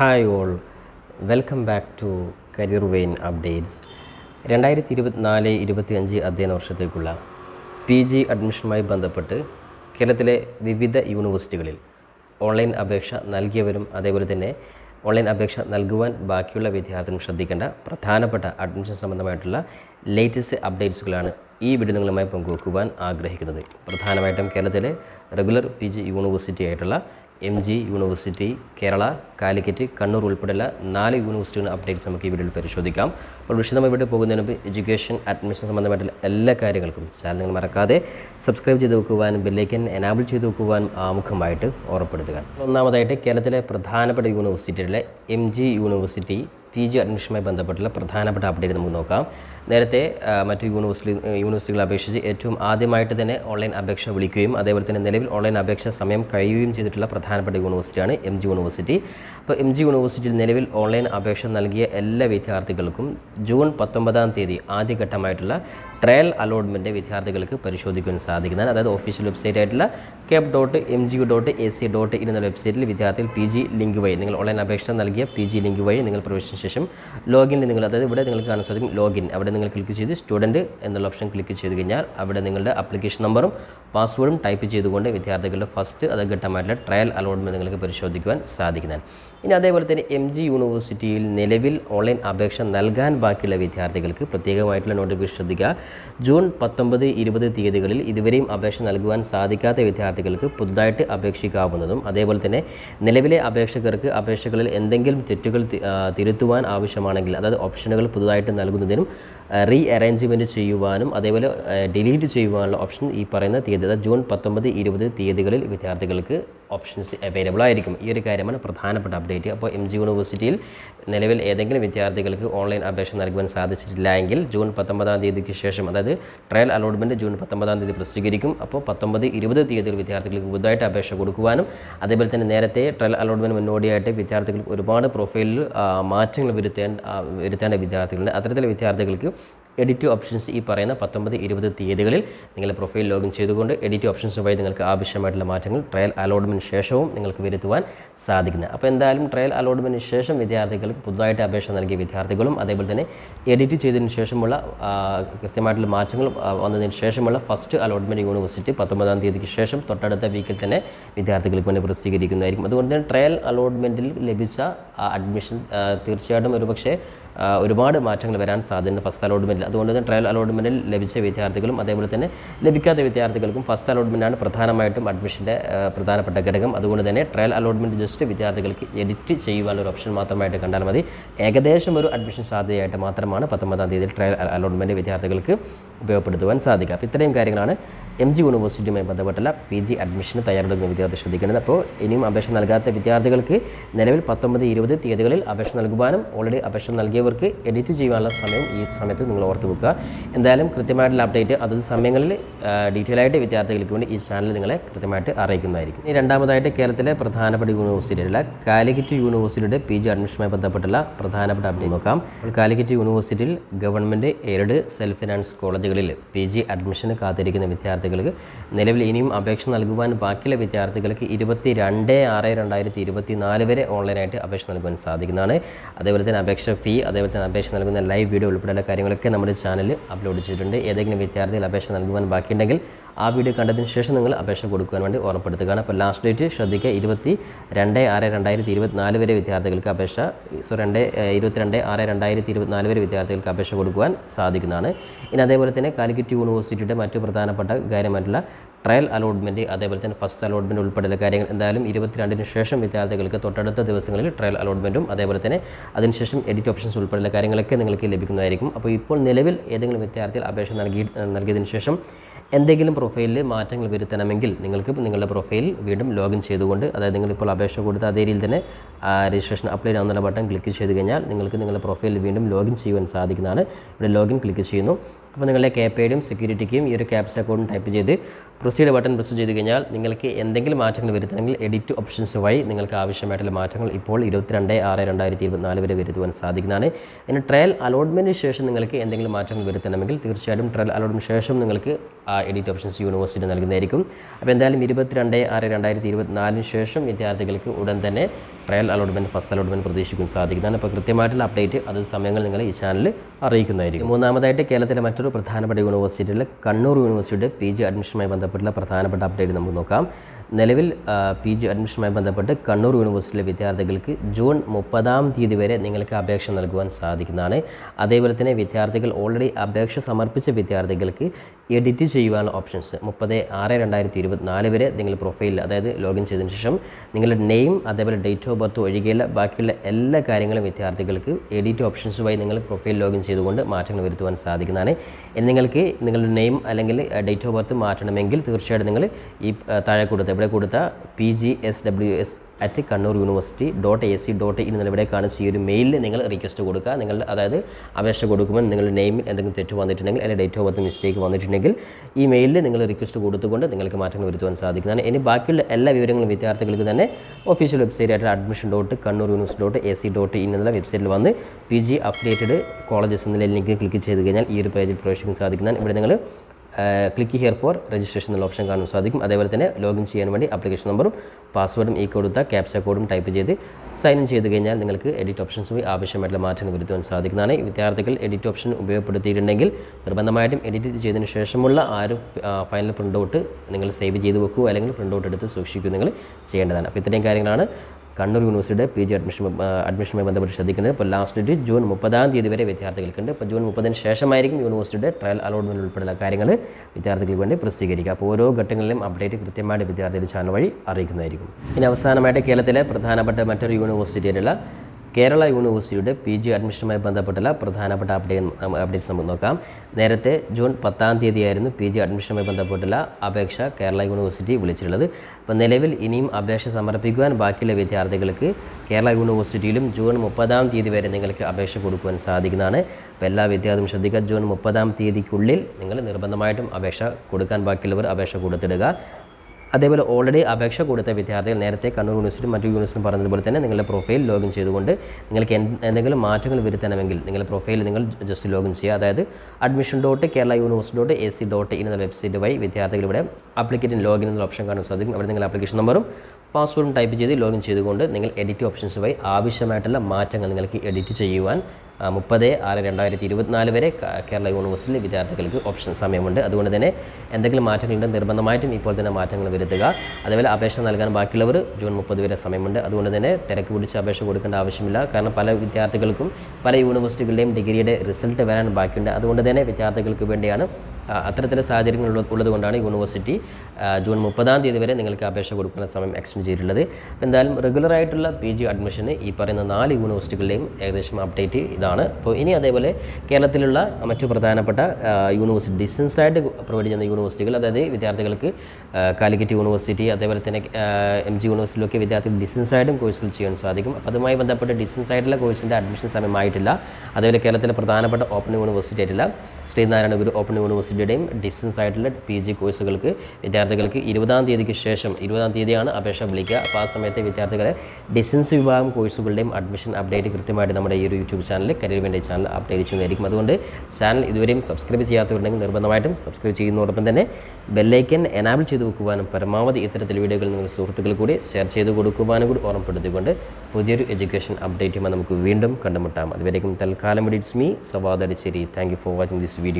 Hi all. Welcome back to career vein updates. രണ്ടായിരത്തി ഇരുപത്തിനാല് ഇരുപത്തി അഞ്ച് അധ്യയന വർഷത്തേക്കുള്ള പി ജി അഡ്മിഷനുമായി ബന്ധപ്പെട്ട് കേരളത്തിലെ വിവിധ യൂണിവേഴ്സിറ്റികളിൽ ഓൺലൈൻ അപേക്ഷ നൽകിയവരും അതേപോലെ തന്നെ ഓൺലൈൻ അപേക്ഷ നൽകുവാൻ ബാക്കിയുള്ള വിദ്യാർത്ഥികളും ശ്രദ്ധിക്കേണ്ട പ്രധാനപ്പെട്ട അഡ്മിഷൻ സംബന്ധമായിട്ടുള്ള ലേറ്റസ്റ്റ് അപ്ഡേറ്റ്സുകളാണ് ഈ വീഡിയോ നിങ്ങളുമായി പങ്കുവെക്കുവാൻ ആഗ്രഹിക്കുന്നത്. പ്രധാനമായിട്ടും കേരളത്തിലെ റെഗുലർ പി ജി യൂണിവേഴ്സിറ്റി ആയിട്ടുള്ള M G university Kerala Calicut Kannur ഉൾപ്പെടെയുള്ള നാല് യൂണിവേഴ്സിറ്റികളുടെ അപ്ഡേറ്റ്സ് നമുക്ക് ഈ വീഡിയോയിൽ പരിശോധിക്കാം. അപ്പോൾ വിശദമായി ഇവിടെ പോകുന്നതിന് മുമ്പ് എഡ്യൂക്കേഷൻ അഡ്മിഷൻ സംബന്ധമായിട്ടുള്ള എല്ലാ കാര്യങ്ങൾക്കും ചാനൽ നിങ്ങൾ മറക്കാതെ സബ്സ്ക്രൈബ് ചെയ്ത് വെക്കുവാനും ബെല്ലൈക്കൻ എനാബിൾ ചെയ്ത് വെക്കുവാനും ആമുഖമായിട്ട് ഓർപ്പെടുത്തുക ഒന്നാമതായിട്ട് കേരളത്തിലെ പ്രധാനപ്പെട്ട യൂണിവേഴ്സിറ്റിയിലെ M G university P G അഡ്മിഷനുമായി ബന്ധപ്പെട്ടുള്ള പ്രധാനപ്പെട്ട അപ്ഡേറ്റ് നമുക്ക് നോക്കാം. നേരത്തെ മറ്റു യൂണിവേഴ്സിറ്റി യൂണിവേഴ്സിറ്റികളെ അപേക്ഷിച്ച് ഏറ്റവും ആദ്യമായിട്ട് തന്നെ ഓൺലൈൻ അപേക്ഷ വിളിക്കുകയും അതേപോലെ തന്നെ നിലവിൽ ഓൺലൈൻ അപേക്ഷ സമയം കഴിയുകയും ചെയ്തിട്ടുള്ള പ്രധാനപ്പെട്ട യൂണിവേഴ്സിറ്റിയാണ് എം ജി യൂണിവേഴ്സിറ്റി. അപ്പോൾ എം ജി യൂണിവേഴ്സിറ്റിയിൽ നിലവിൽ ഓൺലൈൻ അപേക്ഷ നൽകിയ എല്ലാ വിദ്യാർത്ഥികൾക്കും ജൂൺ പത്തൊമ്പതാം തീയതി ആദ്യഘട്ടമായിട്ടുള്ള ട്രയൽ അലോട്ട്മെന്റ് വിദ്യാർത്ഥികൾക്ക് പരിശോധിക്കാൻ സാധിക്കുന്നതാണ്. അതായത് ഒഫീഷ്യൽ വെബ്സൈറ്റ് ആയിട്ടുള്ള cap dot M G dot A C dot in എന്ന വെബ്സൈറ്റിൽ വിദ്യാർത്ഥികൾ പി ജി ലിങ്ക് വഴി നിങ്ങൾ ഓൺലൈൻ അപേക്ഷ നൽകിയ പി ജി ലിങ്ക് വഴി നിങ്ങൾ പ്രവേശിച്ച ശേഷം ലോഗിൻ നിങ്ങൾ അതായത് ഇവിടെ നിങ്ങൾക്ക് കാണാൻ സാധിക്കും ലോഗിൻ അവിടെ നിങ്ങൾ ക്ലിക്ക് ചെയ്ത് സ്റ്റുഡന്റ് എന്നുള്ള ഓപ്ഷൻ ക്ലിക്ക് ചെയ്ത് കഴിഞ്ഞാൽ അവിടെ നിങ്ങളുടെ അപ്ലിക്കേഷൻ നമ്പറും പാസ്വേഡും ടൈപ്പ് ചെയ്തുകൊണ്ട് വിദ്യാർത്ഥികളുടെ ഫസ്റ്റ് അത് ഘട്ടമായിട്ടുള്ള ട്രയൽ അലോട്ട്മെന്റ് നിങ്ങൾക്ക് പരിശോധിക്കുവാൻ സാധിക്കുന്നതാണ്. ഇനി അതേപോലെ തന്നെ എം ജി യൂണിവേഴ്സിറ്റിയിൽ നിലവിൽ ഓൺലൈൻ അപേക്ഷ നൽകാൻ ബാക്കിയുള്ള വിദ്യാർത്ഥികൾക്ക് പ്രത്യേകമായിട്ടുള്ള നോട്ടിഫിക്കേഷൻ ശ്രദ്ധിക്കുക. ജൂൺ പത്തൊമ്പത് ഇരുപത് തീയതികളിൽ ഇതുവരെയും അപേക്ഷ നൽകുവാൻ സാധിക്കാത്ത വിദ്യാർത്ഥികൾക്ക് പുതുതായിട്ട് അപേക്ഷിക്കാവുന്നതും അതേപോലെ തന്നെ നിലവിലെ അപേക്ഷകർക്ക് അപേക്ഷകളിൽ എന്തെങ്കിലും തെറ്റുകൾ തിരുത്തുവാൻ ആവശ്യമാണെങ്കിൽ അതായത് ഓപ്ഷനുകൾ പുതുതായിട്ട് നൽകുന്നതിനും റീ അറേഞ്ച്മെന്റ് ചെയ്യുവാനും അതേപോലെ ഡിലീറ്റ് ചെയ്യുവാനുള്ള ഓപ്ഷൻ ഈ പറയുന്ന തീയതി അതായത് ജൂൺ പത്തൊമ്പത് ഇരുപത് തീയതികളിൽ വിദ്യാർത്ഥികൾക്ക് ഓപ്ഷൻസ് അവൈലബിൾ ആയിരിക്കും. ഈ ഒരു കാര്യമാണ് പ്രധാനപ്പെട്ട അപ്ഡേറ്റ് അപ്പോൾ എം ജി യൂണിവേഴ്സിറ്റിയിൽ നിലവിൽ ഏതെങ്കിലും വിദ്യാർത്ഥികൾക്ക് ഓൺലൈൻ അപേക്ഷ നൽകുവാൻ സാധിച്ചിട്ടില്ല ജൂൺ പത്തൊമ്പതാം തീയതിക്ക് ശേഷം അതായത് ട്രയൽ അലോട്ട്മെന്റ് ജൂൺ പത്തൊമ്പതാം തീയതി പ്രസിദ്ധീകരിക്കും. അപ്പോൾ പത്തൊമ്പത് ഇരുപത് തീയതിയിൽ വിദ്യാർത്ഥികൾക്ക് പുതുതായിട്ട് അപേക്ഷ കൊടുക്കുവാനും അതേപോലെ തന്നെ നേരത്തെ ട്രയൽ അലോട്ട്മെന്റ് മുന്നോടിയായിട്ട് വിദ്യാർത്ഥികൾക്ക് ഒരുപാട് പ്രൊഫൈലിൽ മാറ്റങ്ങൾ വരുത്തേണ്ട വരുത്തേണ്ട വിദ്യാർത്ഥികളുണ്ട്. അത്തരത്തിലെ വിദ്യാർത്ഥികൾക്ക് എഡിറ്റ് ഓപ്ഷൻസ് ഈ പറയുന്ന പത്തൊമ്പത് ഇരുപത് തീയതികളിൽ നിങ്ങളുടെ പ്രൊഫൈൽ ലോഗിൻ ചെയ്തുകൊണ്ട് എഡിറ്റ് ഓപ്ഷൻസ് വഴി നിങ്ങൾക്ക് ആവശ്യമായിട്ടുള്ള മാറ്റങ്ങൾ ട്രയൽ അലോട്ട്മെന്റ് ശേഷവും നിങ്ങൾക്ക് വരുത്തുവാൻ സാധിക്കുന്നത് അപ്പോൾ എന്തായാലും ട്രയൽ അലോട്ട്മെന്റിന് ശേഷം വിദ്യാർത്ഥികൾക്ക് പുതുതായിട്ട് അപേക്ഷ നൽകിയ വിദ്യാർത്ഥികളും അതേപോലെ തന്നെ എഡിറ്റ് ചെയ്തതിന് ശേഷമുള്ള കൃത്യമായിട്ടുള്ള മാറ്റങ്ങൾ വന്നതിന് ശേഷമുള്ള ഫസ്റ്റ് അലോട്ട്മെന്റ് യൂണിവേഴ്സിറ്റി പത്തൊമ്പതാം തീയതിക്ക് ശേഷം തൊട്ടടുത്ത വീക്കിൽ തന്നെ വിദ്യാർത്ഥികൾക്ക് വേണ്ടി പ്രസിദ്ധീകരിക്കുന്നതായിരിക്കും. അതുകൊണ്ട് തന്നെ ട്രയൽ അലോട്ട്മെന്റിൽ ലഭിച്ച അഡ്മിഷൻ തീർച്ചയായിട്ടും ഒരുപക്ഷെ ഒരുപാട് മാറ്റങ്ങൾ വരാൻ സാധ്യതയുണ്ട് ഫസ്റ്റ് അലോട്ട്മെന്റിൽ അതുകൊണ്ട് തന്നെ ട്രയൽ അലോട്ട്മെന്റിൽ ലഭിച്ച വിദ്യാർത്ഥികളും അതേപോലെ തന്നെ ലഭിക്കാത്ത വിദ്യാർത്ഥികൾക്കും ഫസ്റ്റ് അലോട്ട്മെന്റാണ് പ്രധാനമായിട്ടും അഡ്മിഷന്റെ പ്രധാനപ്പെട്ട ഘടകം. അതുകൊണ്ട് തന്നെ ട്രയൽ അലോട്ട്മെന്റ് ജസ്റ്റ് വിദ്യാർത്ഥികൾക്ക് എഡിറ്റ് ചെയ്യുവാനുള്ള ഒരു ഓപ്ഷൻ മാത്രമായിട്ട് കണ്ടാൽ മതി. ഏകദേശം ഒരു അഡ്മിഷൻ സാധ്യതയായിട്ട് മാത്രമാണ് പത്തൊമ്പതാം തീയതിയിൽ ട്രയൽ അലോട്ട്മെന്റ് വിദ്യാർത്ഥികൾക്ക് ഉപയോഗപ്പെടുത്തുവാൻ സാധിക്കുക. അപ്പോൾ ഇത്രയും കാര്യങ്ങളാണ് എം ജി യൂണിവേഴ്സിറ്റിയുമായി ബന്ധപ്പെട്ടുള്ള പി ജി അഡ്മിഷന് തയ്യാറെടുക്കുന്ന വിദ്യാർത്ഥി ശ്രദ്ധിക്കേണ്ടത്. അപ്പോൾ ഇനിയും അപേക്ഷ നൽകാത്ത വിദ്യാർത്ഥികൾക്ക് നിലവിൽ പത്തൊമ്പത് ഇരുപത് തീയതികളിൽ അപേക്ഷ നൽകുവാനും ഓൾറെഡി അപേക്ഷ നൽകിയവർക്ക് എഡിറ്റ് ചെയ്യാനുള്ള സമയം ഈ സമയത്ത് നിങ്ങൾ ഓർത്ത് വെക്കുക. എന്തായാലും കൃത്യമായിട്ടുള്ള അപ്ഡേറ്റ് അതത് സമയങ്ങളിൽ ഡീറ്റെയിൽ ആയിട്ട് വിദ്യാർത്ഥികൾക്ക് വേണ്ടി ഈ ചാനൽ നിങ്ങളെ കൃത്യമായിട്ട് അറിയിക്കുന്നതായിരിക്കും. ഇനി രണ്ടാമതായിട്ട് കേരളത്തിലെ പ്രധാനപ്പെട്ട യൂണിവേഴ്സിറ്റിയിലുള്ള കാലിക്കറ്റ് യൂണിവേഴ്സിറ്റിയുടെ പി ജി അഡ്മിഷനുമായി ബന്ധപ്പെട്ടുള്ള പ്രധാനപ്പെട്ട അപ്ഡേറ്റ് നോക്കാം. കാലിക്കറ്റ് യൂണിവേഴ്സിറ്റിയിൽ ഗവൺമെന്റ് എയ്ഡ് സെൽഫ് ഫിനാൻസ് കോളേജുകളിൽ പി ജി അഡ്മിഷന് കാത്തിരിക്കുന്ന വിദ്യാർത്ഥികൾക്ക് നിലവിൽ ഇനിയും അപേക്ഷ നൽകുവാൻ ബാക്കിയുള്ള വിദ്യാർത്ഥികൾക്ക് ഇരുപത്തി രണ്ട് ആറ് രണ്ടായിരത്തി ഇരുപത്തി നാല് വരെ ഓൺലൈനായിട്ട് അപേക്ഷ നൽകുവാൻ സാധിക്കുന്നതാണ്. അതേപോലെ തന്നെ അപേക്ഷ ഫീ അതേപോലെ തന്നെ അപേക്ഷ നൽകുന്ന ലൈവ് വീഡിയോ ഉൾപ്പെടെയുള്ള കാര്യങ്ങളൊക്കെ നമ്മുടെ ചാനൽ അപ്ലോഡ് ചെയ്തിട്ടുണ്ട്. ഏതെങ്കിലും വിദ്യാർത്ഥികൾ അപേക്ഷ നൽകുവാൻ ബാക്കിയുണ്ടെങ്കിൽ ആ വീഡിയോ കണ്ടതിന് ശേഷം നിങ്ങൾ അപേക്ഷ കൊടുക്കുവാൻ വേണ്ടി ഓർമ്മപ്പെടുത്തുകയാണ്. അപ്പോൾ ലാസ്റ്റ് ഡേറ്റ് ശ്രദ്ധിക്കുക. ഇരുപത്തി രണ്ട് ആറ് രണ്ടായിരത്തി ഇരുപത്തിനാല് വരെ വിദ്യാർത്ഥികൾക്ക് അപേക്ഷ സോ രണ്ട് ഇരുപത്തിരണ്ട് ആറ് രണ്ടായിരത്തി ഇരുപത്തിനാല് വരെ വിദ്യാർത്ഥികൾക്ക് അപേക്ഷ കൊടുക്കുവാൻ സാധിക്കുന്നതാണ്. ഇനി അതേപോലെ തന്നെ കാലിക്കറ്റ് യൂണിവേഴ്സിറ്റിയുടെ മറ്റു പ്രധാനപ്പെട്ട കാര്യമായിട്ടുള്ള ട്രയൽ അലോട്ട്മെന്റ് അതേപോലെ തന്നെ ഫസ്റ്റ് അലോട്ട്മെന്റ് ഉൾപ്പെടെയുള്ള കാര്യങ്ങൾ എന്തായാലും ഇരുപത്തിരണ്ടിന് ശേഷം വിദ്യാർത്ഥികൾക്ക് തൊട്ടടുത്ത ദിവസങ്ങളിൽ ട്രയൽ അലോട്ട്മെന്റും അതേപോലെ തന്നെ അതിനുശേഷം എഡിറ്റ് ഓപ്ഷൻസ് ഉൾപ്പെടെയുള്ള കാര്യങ്ങളൊക്കെ നിങ്ങൾക്ക് ലഭിക്കുന്നതായിരിക്കും. അപ്പോൾ ഇപ്പോൾ നിലവിൽ ഏതെങ്കിലും വിദ്യാർത്ഥികൾ അപേക്ഷ നൽകി നൽകിയതിന് ശേഷം എന്തെങ്കിലും പ്രൊഫൈലിൽ മാറ്റങ്ങൾ വരുത്തണമെങ്കിൽ നിങ്ങൾക്ക് നിങ്ങളുടെ പ്രൊഫൈൽ വീണ്ടും ലോഗിൻ ചെയ്തുകൊണ്ട് അതായത് നിങ്ങളിപ്പോൾ അപേക്ഷ കൊടുത്ത അതേ രീതിയിൽ തന്നെ രജിസ്ട്രേഷൻ അപ്ലൈ എന്നുള്ള ബട്ടൺ ക്ലിക്ക് ചെയ്ത് കഴിഞ്ഞാൽ നിങ്ങൾക്ക് നിങ്ങളുടെ പ്രൊഫൈലിൽ വീണ്ടും ലോഗിൻ ചെയ്യുവാൻ സാധിക്കുന്നതാണ്. ഇവിടെ ലോഗിൻ ക്ലിക്ക് ചെയ്യുന്നു. അപ്പോൾ നിങ്ങളുടെ കേപ്പയുടെയും സെക്യൂരിറ്റിക്കും ഈ ഒരു ക്യാപ്സ കോഡും ടൈപ്പ് ചെയ്ത് പ്രൊസീഡ് ബട്ടൺ പ്രസ് ചെയ്ത് കഴിഞ്ഞാൽ നിങ്ങൾക്ക് എന്തെങ്കിലും മാറ്റങ്ങൾ വരുത്തണമെങ്കിൽ എഡിറ്റ് ഓപ്ഷൻസ് വഴി നിങ്ങൾക്ക് ആവശ്യമായിട്ടുള്ള മാറ്റങ്ങൾ ഇപ്പോൾ ഇരുപത്തിരണ്ട് ആറ് രണ്ടായിരത്തി ഇരുപത്തിനാല് വരെ വരുത്തുവാൻ സാധിക്കുന്നതാണ്. ഇനി ട്രയൽ അലോട്ട്മെന്റിന് ശേഷം നിങ്ങൾക്ക് എന്തെങ്കിലും മാറ്റങ്ങൾ വരുത്തണമെങ്കിൽ തീർച്ചയായിട്ടും ട്രയൽ അലോട്ട്മെന്റ് ശേഷം നിങ്ങൾക്ക് ആ എഡിറ്റ് ഓപ്ഷൻസ് യൂണിവേഴ്സിറ്റി നൽകുന്നതായിരിക്കും. അപ്പോൾ എന്തായാലും ഇരുപത്തിരണ്ട് ആറ് രണ്ടായിരത്തി ഇരുപത്തിനാലിന് ശേഷം വിദ്യാർത്ഥികൾക്ക് ഉടൻ തന്നെ ട്രയൽ അലോട്ട്മെന്റ് ഫസ്റ്റ് അലോട്ട്മെന്റ് പ്രതീക്ഷിക്കാൻ സാധിക്കുന്നതാണ്. അപ്പോൾ കൃത്യമായിട്ടുള്ള അപ്ഡേറ്റ് അത് സമയങ്ങൾ നിങ്ങൾ ഈ ചാനലിൽ അറിയിക്കുന്നതായിരിക്കും. മൂന്നാമതായിട്ട് കേരളത്തിലെ മറ്റൊരു പ്രധാനപ്പെട്ട യൂണിവേഴ്സിറ്റിയിലെ കണ്ണൂർ യൂണിവേഴ്സിറ്റിയുടെ പി ജി അഡ്മിഷനുമായി ബന്ധപ്പെട്ടുള്ള പ്രധാനപ്പെട്ട അപ്ഡേറ്റ് നമുക്ക് നോക്കാം. നിലവിൽ പി ജി അഡ്മിഷനുമായി ബന്ധപ്പെട്ട് കണ്ണൂർ യൂണിവേഴ്സിറ്റിയിലെ വിദ്യാർത്ഥികൾക്ക് ജൂൺ മുപ്പതാം തീയതി വരെ നിങ്ങൾക്ക് അപേക്ഷ നൽകുവാൻ സാധിക്കുന്നതാണ്. അതേപോലെ തന്നെ വിദ്യാർത്ഥികൾ ഓൾറെഡി അപേക്ഷ സമർപ്പിച്ച വിദ്യാർത്ഥികൾക്ക് എഡിറ്റ് ചെയ്യുവാനുള്ള ഓപ്ഷൻസ് മുപ്പത് ആറ് രണ്ടായിരത്തി ഇരുപത്തിനാല് വരെ നിങ്ങൾ പ്രൊഫൈലിൽ അതായത് ലോഗിൻ ചെയ്തതിന് ശേഷം നിങ്ങളുടെ നെയിം അതേപോലെ ഡേറ്റ് ഓഫ് ബർത്ത് ഒഴികെയുള്ള ബാക്കിയുള്ള എല്ലാ കാര്യങ്ങളും വിദ്യാർത്ഥികൾക്ക് എഡിറ്റ് ഓപ്ഷൻസ് വഴി നിങ്ങൾ പ്രൊഫൈൽ ലോഗിൻ ചെയ്തുകൊണ്ട് മാറ്റങ്ങൾ വരുത്തുവാൻ സാധിക്കുന്നതാണ്. നിങ്ങൾക്ക് നിങ്ങളുടെ നെയിം അല്ലെങ്കിൽ ഡേറ്റ് ഓഫ് ബർത്ത് മാറ്റണമെങ്കിൽ തീർച്ചയായിട്ടും നിങ്ങൾ ഈ താഴെ കൊടുത്ത ഇവിടെ കൊടുത്ത P G S W S at Kannur university dot A C dot in ഇവിടെ കാണിച്ച ഈ ഒരു മെയിലിൽ നിങ്ങൾ റിക്വസ്റ്റ് കൊടുക്കുക. നിങ്ങൾ അതായത് അപേക്ഷ കൊടുക്കുമ്പോൾ നിങ്ങളുടെ നെയിമിൽ എന്തെങ്കിലും തെറ്റ് വന്നിട്ടുണ്ടെങ്കിൽ അല്ലെങ്കിൽ ഡേറ്റ് ഓഫ് ബർത്ത് മിസ്റ്റേക്ക് വന്നിട്ടുണ്ടെങ്കിൽ ഈ മെയിലിൽ നിങ്ങൾ റിക്വസ്റ്റ് കൊടുത്തുകൊണ്ട് നിങ്ങൾക്ക് മാറ്റങ്ങൾ വരുത്തുവാൻ സാധിക്കുന്നതാണ് ഇനി ബാക്കിയുള്ള എല്ലാ വിവരങ്ങളും വിദ്യാർത്ഥികൾക്ക് തന്നെ ഒഫീഷ്യൽ വെബ്സൈറ്റ് ആയിട്ട് admission dot Kannur university dot A C dot in എന്നുള്ള വെബ്സൈറ്റിൽ വന്ന് പി ജി അപ്ഡേറ്റഡ് കോളേജസ് എന്നുള്ള ലിങ്ക് ക്ലിക്ക് ചെയ്ത് കഴിഞ്ഞാൽ ഈ ഒരു പേജിൽ പ്രവേശിക്കാൻ സാധിക്കുന്നതാണ്. ഇവിടെ നിങ്ങൾ ക്ലിക്ക് ഹിയർ ഫോർ രജിസ്ട്രേഷൻ എന്നുള്ള ഓപ്ഷൻ കാണാൻ സാധിക്കും. അതേപോലെ തന്നെ ലോഗിൻ ചെയ്യാൻ വേണ്ടി ആപ്ലിക്കേഷൻ നമ്പറും പാസ്വേഡും ഈ കൊടുത്ത ക്യാപ്ച കോഡും ടൈപ്പ് ചെയ്ത് സൈൻ ഇൻ ചെയ്ത് കഴിഞ്ഞാൽ നിങ്ങൾക്ക് എഡിറ്റ് ഓപ്ഷൻസ് വഴി ആവശ്യമായിട്ടുള്ള മാറ്റങ്ങൾ വരുത്തുവാൻ സാധിക്കുന്നതാണ്. വിദ്യാർത്ഥികൾ എഡിറ്റ് ഓപ്ഷൻ ഉപയോഗപ്പെടുത്തിയിട്ടുണ്ടെങ്കിൽ നിർബന്ധമായിട്ടും എഡിറ്റ് ചെയ്തതിന് ശേഷമുള്ള ആ ഒരു ഫൈനൽ പ്രിന്റ് ഔട്ട് നിങ്ങൾ സേവ് ചെയ്ത് വെക്കുക അല്ലെങ്കിൽ പ്രിന്റ് ഔട്ട് എടുത്ത് സൂക്ഷിക്കുക നിങ്ങൾ ചെയ്യേണ്ടതാണ്. അപ്പോൾ ഇത്രയും കാര്യങ്ങളാണ്. കണ്ണൂർ യൂണിവേഴ്സിറ്റിയുടെ പി ജി അഡ്മിഷൻ അഡ്മിഷനുമായി ബന്ധപ്പെട്ട് ശ്രദ്ധിക്കുന്നത് ഇപ്പോൾ ലാസ്റ്റ് ഡേറ്റ് ജൂൺ മുപ്പതാം തീയതി വരെ വിദ്യാർത്ഥികൾക്കുണ്ട്. ഇപ്പോൾ ജൂൺ മുപ്പതിന് ശേഷമായിരിക്കും യൂണിവേഴ്സിറ്റിയുടെ ട്രയൽ അലോട്ട്മെന്റ് ഉൾപ്പെടെയുള്ള കാര്യങ്ങൾ വിദ്യാർത്ഥികൾക്ക് വേണ്ടി പ്രസിദ്ധീകരിക്കുക. അപ്പോൾ ഓരോ ഘട്ടങ്ങളിലും അപ്ഡേറ്റ് കൃത്യമായിട്ട് വിദ്യാർത്ഥികളുടെ ചാനൽ വഴി അറിയിക്കുന്നതായിരിക്കും. ഇനി അവസാനമായിട്ട് കേരളത്തിലെ പ്രധാനപ്പെട്ട മറ്റൊരു യൂണിവേഴ്സിറ്റിയിലുള്ള കേരള യൂണിവേഴ്സിറ്റിയുടെ പി ജി അഡ്മിഷനുമായി ബന്ധപ്പെട്ടുള്ള പ്രധാനപ്പെട്ട അപ്ഡേറ്റ് അപ്ഡേറ്റ്സ് നമുക്ക് നോക്കാം. നേരത്തെ ജൂൺ പത്താം തീയതിയായിരുന്നു പി ജി അഡ്മിഷനുമായി ബന്ധപ്പെട്ടുള്ള അപേക്ഷ കേരള യൂണിവേഴ്സിറ്റി വിളിച്ചിട്ടുള്ളത്. അപ്പോൾ നിലവിൽ ഇനിയും അപേക്ഷ സമർപ്പിക്കുവാൻ ബാക്കിയുള്ള വിദ്യാർത്ഥികൾക്ക് കേരള യൂണിവേഴ്സിറ്റിയിലും ജൂൺ മുപ്പതാം തീയതി വരെ നിങ്ങൾക്ക് അപേക്ഷ കൊടുക്കുവാൻ സാധിക്കുന്നതാണ്. അപ്പോൾ എല്ലാ വിദ്യാർത്ഥികളും ശ്രദ്ധിക്കുക ജൂൺ മുപ്പതാം തീയതിക്കുള്ളിൽ നിങ്ങൾ നിർബന്ധമായിട്ടും അപേക്ഷ കൊടുക്കാൻ ബാക്കിയുള്ളവർ അപേക്ഷ കൊടുത്തിടുക. അതേപോലെ ഓൾറെഡി അപേക്ഷ കൊടുത്ത വിദ്യാർത്ഥികൾ നേരത്തെ കണ്ണൂർ യൂണിവേഴ്സിറ്റി മറ്റു യൂണിവേഴ്സിറ്റി പറഞ്ഞതുപോലെ തന്നെ നിങ്ങളുടെ പ്രൊഫൈൽ ലോഗിൻ ചെയ്തുകൊണ്ട് നിങ്ങൾക്ക് എന്തെങ്കിലും മാറ്റങ്ങൾ വരുത്തണമെങ്കിൽ നിങ്ങളുടെ പ്രൊഫൈൽ നിങ്ങൾ ജസ്റ്റ് ലോഗിൻ ചെയ്യുക. അതായത് admission dot Kerala university dot A C dot in എന്ന വെബ്സൈറ്റ് വഴി വിദ്യാർത്ഥികൾ ഇവിടെ അപ്ലിക്കേറ്റിൻ ലോഗിൻ എന്ന ഓപ്ഷൻ കാണാൻ സാധിക്കും. അവിടെ നിങ്ങൾ അപ്ലിക്കേഷൻ നമ്പറും പാസ്വേഡും ടൈപ്പ് ചെയ്ത് ലോഗിൻ ചെയ്തുകൊണ്ട് നിങ്ങൾ എഡിറ്റ് ഓപ്ഷൻസ് വഴി ആവശ്യമായിട്ടുള്ള മാറ്റങ്ങൾ നിങ്ങൾക്ക് എഡിറ്റ് ചെയ്യുവാൻ മുപ്പത് ആറ് രണ്ടായിരത്തി ഇരുപത്തിനാല് വരെ കേരള യൂണിവേഴ്സിറ്റിയിൽ വിദ്യാർത്ഥികൾക്ക് ഓപ്ഷൻ സമയമുണ്ട്. അതുകൊണ്ട് തന്നെ എന്തെങ്കിലും മാറ്റങ്ങളുണ്ട് നിർബന്ധമായിട്ടും ഇപ്പോൾ തന്നെ മാറ്റങ്ങൾ വരുത്തുക. അതേപോലെ അപേക്ഷ നൽകാൻ ബാക്കിയുള്ളവർ ജൂൺ മുപ്പത് വരെ സമയമുണ്ട്. അതുകൊണ്ട് തന്നെ തിരക്ക് പിടിച്ച് അപേക്ഷ കൊടുക്കേണ്ട ആവശ്യമില്ല. കാരണം പല വിദ്യാർത്ഥികൾക്കും പല യൂണിവേഴ്സിറ്റികളുടെയും ഡിഗ്രിയുടെ റിസൾട്ട് വരാൻ ബാക്കിയുണ്ട്. അതുകൊണ്ട് തന്നെ വിദ്യാർത്ഥികൾക്ക് വേണ്ടിയാണ് അത്തരത്തിലെ സാഹചര്യങ്ങൾ ഉള്ളത് ഉള്ളതുകൊണ്ടാണ് യൂണിവേഴ്സിറ്റി ജൂൺ മുപ്പതാം തീയതി വരെ നിങ്ങൾക്ക് അപേക്ഷ കൊടുക്കുന്ന സമയം എക്സ്റ്റെൻഡ് ചെയ്തിട്ടുള്ളത്. അപ്പോൾ എന്തായാലും റെഗുലർ ആയിട്ടുള്ള പി ജി അഡ്മിഷന് ഈ പറയുന്ന നാല് യൂണിവേഴ്സിറ്റികളുടെയും ഏകദേശം അപ്ഡേറ്റ് ഇതാണ്. അപ്പോൾ ഇനി അതേപോലെ കേരളത്തിലുള്ള മറ്റു പ്രധാനപ്പെട്ട യൂണിവേഴ്സിറ്റി ഡിസ്റ്റൻസ് ആയിട്ട് പ്രൊവൈഡ് ചെയ്യുന്ന യൂണിവേഴ്സിറ്റികൾ അതായത് വിദ്യാർത്ഥികൾക്ക് കാലിക്കറ്റ് യൂണിവേഴ്സിറ്റി അതേപോലെ തന്നെ എം ജി യൂണിവേഴ്സിറ്റിയിലൊക്കെ വിദ്യാർത്ഥികൾ ഡിസ്റ്റൻസ് ആയിട്ടും കോഴ്സുകൾ ചെയ്യാൻ സാധിക്കും. അപ്പോൾ അതുമായി ബന്ധപ്പെട്ട് ഡിസ്റ്റൻസ് ആയിട്ടുള്ള കോഴ്സിന്റെ അഡ്മിഷൻ സമയമായിട്ടില്ല. അതേപോലെ കേരളത്തിലെ പ്രധാനപ്പെട്ട ഓപ്പൺ യൂണിവേഴ്സിറ്റി ആയിട്ടില്ല. ശ്രീനാരായണ ഗുരു ഓപ്പൺ യൂണിവേഴ്സിറ്റിയുടെയും ഡിസ്റ്റൻസ് ആയിട്ടുള്ള പി ജി കോഴ്സുകൾക്ക് വിദ്യാർത്ഥികൾക്ക് ഇരുപതാം തീയതിക്ക് ശേഷം ഇരുപതാം തീയതിയാണ് അപേക്ഷ വിളിക്കുക. അപ്പോൾ ആ സമയത്തെ വിദ്യാർത്ഥികളെ ഡിസ്റ്റൻസ് വിഭാഗം കോഴ്സുകളുടെയും അഡ്മിഷൻ അപ്ഡേറ്റ് കൃത്യമായിട്ട് നമ്മുടെ ഈ ഒരു യൂട്യൂബ് ചാനൽ കരിയർ വേണ്ടി ചാനൽ അപ്ഡേറ്റ് ചെയ്യുന്നതായിരിക്കും. അതുകൊണ്ട് ചാനൽ ഇതുവരെയും സബ്സ്ക്രൈബ് ചെയ്യാത്തവരുണ്ടെങ്കിൽ നിർബന്ധമായിട്ടും സബ്സ്ക്രൈബ് ചെയ്യുന്നതോടൊപ്പം തന്നെ ബെല്ലൈക്കൻ എനാബിൾ ചെയ്ത് വെക്കുവാനും പരമാവധി ഇത്തരത്തിൽ വീഡിയോകൾ നിങ്ങൾ സുഹൃത്തുക്കൾ കൂടി ഷെയർ ചെയ്ത് കൊടുക്കുവാനും കൂടി ഓർമ്മപ്പെടുത്തിക്കൊണ്ട് പുതിയൊരു എഡ്യൂക്കേഷൻ അപ്ഡേറ്റുമായി നമുക്ക് വീണ്ടും കണ്ടുമുട്ടാം. അതുവരേക്കും തൽക്കാലം it's me Sawad Adisseri. Thank for watching this video